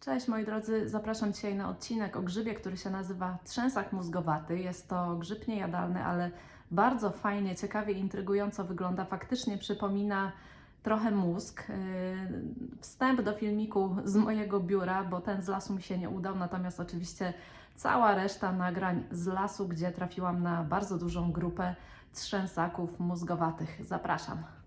Cześć moi drodzy, zapraszam dzisiaj na odcinek o grzybie, który się nazywa trzęsak mózgowaty. Jest to grzyb niejadalny, ale bardzo fajnie, ciekawie, intrygująco wygląda. Faktycznie przypomina trochę mózg. Yy, Wstęp do filmiku z mojego biura, bo ten z lasu mi się nie udał, natomiast oczywiście cała reszta nagrań z lasu, gdzie trafiłam na bardzo dużą grupę trzęsaków mózgowatych. Zapraszam.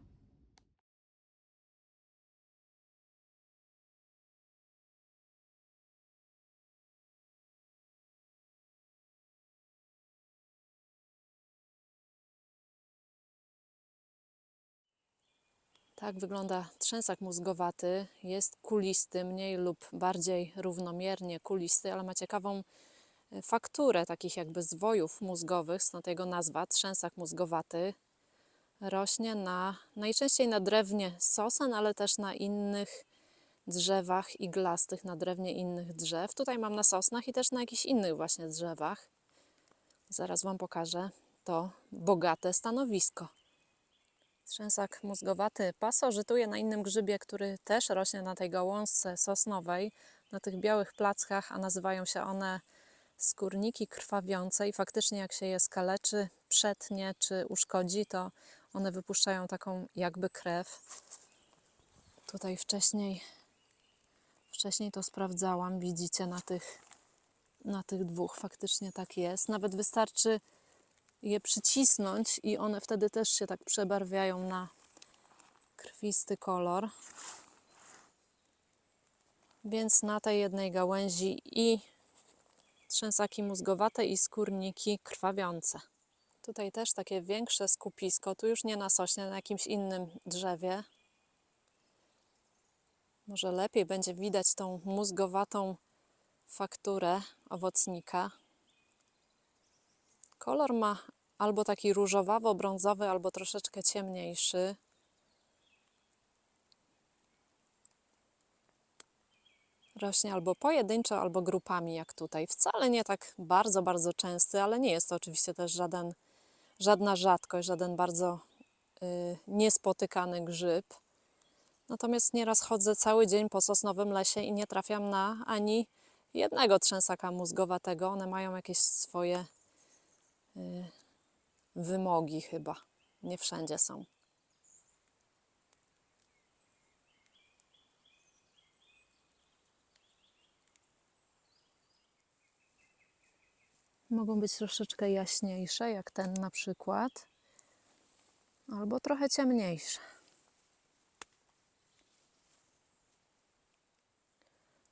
Tak wygląda trzęsak mózgowaty. Jest kulisty, mniej lub bardziej równomiernie kulisty, ale ma ciekawą e, fakturę takich jakby zwojów mózgowych, stąd jego nazwa trzęsak mózgowaty. Rośnie na, najczęściej na drewnie sosen, ale też na innych drzewach iglastych, na drewnie innych drzew. Tutaj mam na sosnach i też na jakichś innych właśnie drzewach. Zaraz Wam pokażę to bogate stanowisko. Trzęsak mózgowaty pasożytuje na innym grzybie, który też rośnie na tej gałązce sosnowej, na tych białych plackach, a nazywają się one skórniki krwawiące i faktycznie jak się je skaleczy, przetnie czy uszkodzi, to one wypuszczają taką jakby krew. Tutaj wcześniej, wcześniej to sprawdzałam, widzicie na tych, na tych dwóch faktycznie tak jest. Nawet wystarczy je przycisnąć i one wtedy też się tak przebarwiają na krwisty kolor. Więc na tej jednej gałęzi i trzęsaki mózgowate i skórniki krwawiące. Tutaj też takie większe skupisko, tu już nie na sośnie, na jakimś innym drzewie. Może lepiej będzie widać tą mózgowatą fakturę owocnika. Kolor ma albo taki różowawo-brązowy, albo troszeczkę ciemniejszy. Rośnie albo pojedynczo, albo grupami, jak tutaj. Wcale nie tak bardzo, bardzo częsty, ale nie jest to oczywiście też żaden, żadna rzadkość, żaden bardzo y, niespotykany grzyb. Natomiast nieraz chodzę cały dzień po sosnowym lesie i nie trafiam na ani jednego trzęsaka mózgowatego. One mają jakieś swoje wymogi chyba. Nie wszędzie są. Mogą być troszeczkę jaśniejsze, jak ten na przykład, albo trochę ciemniejsze.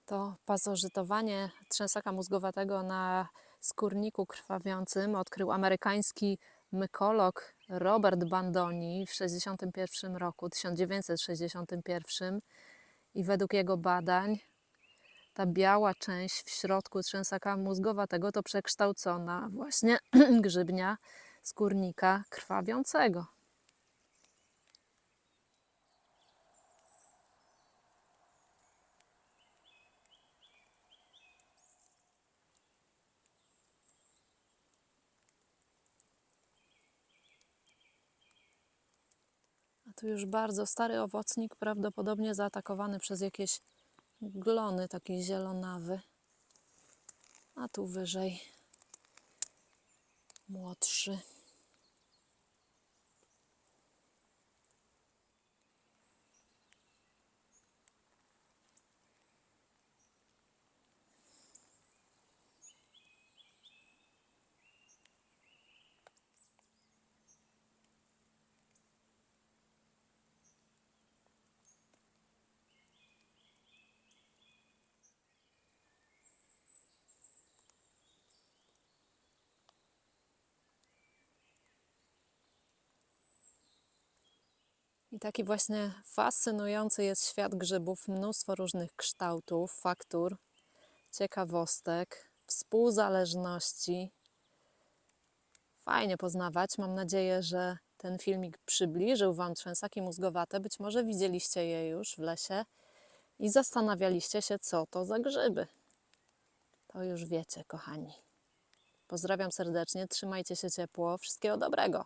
To pasożytowanie trzęsaka mózgowatego na skórniku krwawiącym odkrył amerykański mykolog Robert Bandoni w 1961 roku, 1961 i według jego badań ta biała część w środku trzęsaka mózgowatego to przekształcona właśnie grzybnia skórnika krwawiącego. Tu już bardzo stary owocnik, prawdopodobnie zaatakowany przez jakieś glony, taki zielonawy. A tu wyżej młodszy. I taki właśnie fascynujący jest świat grzybów. Mnóstwo różnych kształtów, faktur, ciekawostek, współzależności. Fajnie poznawać. Mam nadzieję, że ten filmik przybliżył Wam trzęsaki mózgowate. Być może widzieliście je już w lesie i zastanawialiście się, co to za grzyby. To już wiecie, kochani. Pozdrawiam serdecznie, trzymajcie się ciepło. Wszystkiego dobrego.